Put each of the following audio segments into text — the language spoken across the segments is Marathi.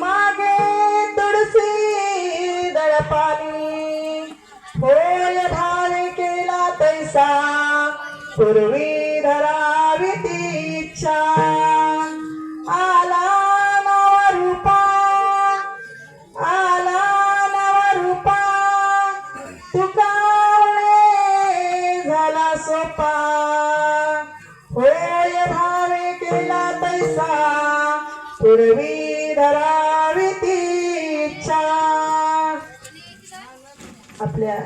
मागे तुळसी दळपानी होय भावे केला तैसा पूर्वी धरावी ती इच्छा. आला नवरूपा आला नवरूपा तुका झाला सोपा. होय भावे केला तैसा पूर्वी करावी ती इच्छा. आपल्या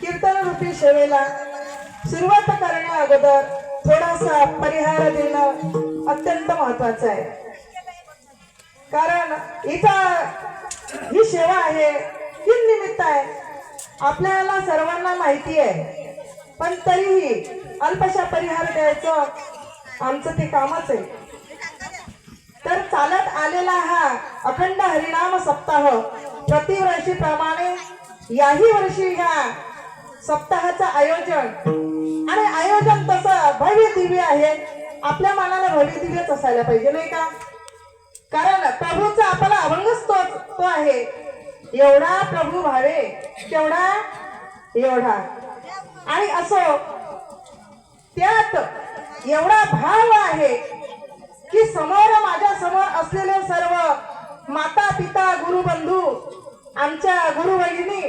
कीर्तन रूपी सेवेला सुरुवात करण्या अगोदर थोडासा परिहार देणं अत्यंत महत्वाचं आहे. कारण इथं ही सेवा आहे ही निमित्त आहे. आपल्याला सर्वांना माहिती आहे. पण तरीही अल्पशा परिहार द्यायचं आमचं ते कामच आहे. तर चालत आलेला हा अखंड हरिनाम सप्ताह प्रतिवर्षीप्रमाणे याही वर्षी ह्या सप्ताहाचं आयोजन. आणि आयोजन तसं भव्य दिव्य आहे. आपल्या मनाला भव्य दिव्यच असायला पाहिजे नाही का? कारण प्रभूचा आपला अभंगच तो तो आहे. एवढा प्रभू भावे केवढा एवढा. आणि असो त्यात एवढा भाव आहे. आमच्या गुरु भगिनी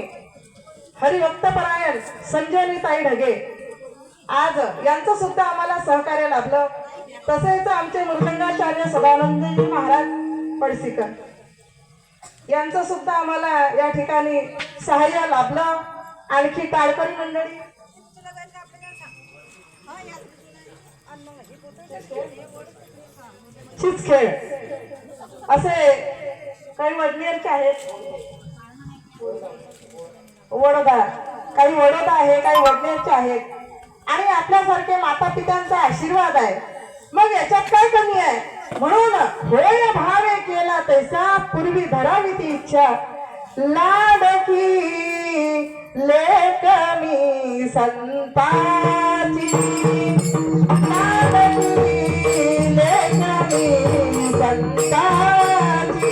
हरिभक्तपरायण संजयनी ताई ढगे. आज यांचं सुद्धा आम्हाला सहकार्य लाभलं. तसेच आमचे मृदंगाचार्य सदानंदजी महाराज पडसीकर. यांचं सुद्धा आम्हाला या ठिकाणी सहाय्य लाभलं. आणखी काळकरी मंडळी. चिचखेळ. असे काही वडनेरचे आहेत. वडोदा काही वडोदा आहे काही वडण्याचे आहेत. आणि आपल्यासारखे माता पित्यांचा आशीर्वाद आहे. मग याच्यात काय कमी आहे? म्हणून होय भावे केला तैसा पूर्वी धरावी ती इच्छा लाडकी लेक मी संताची. लाडकी लेक मी संताची.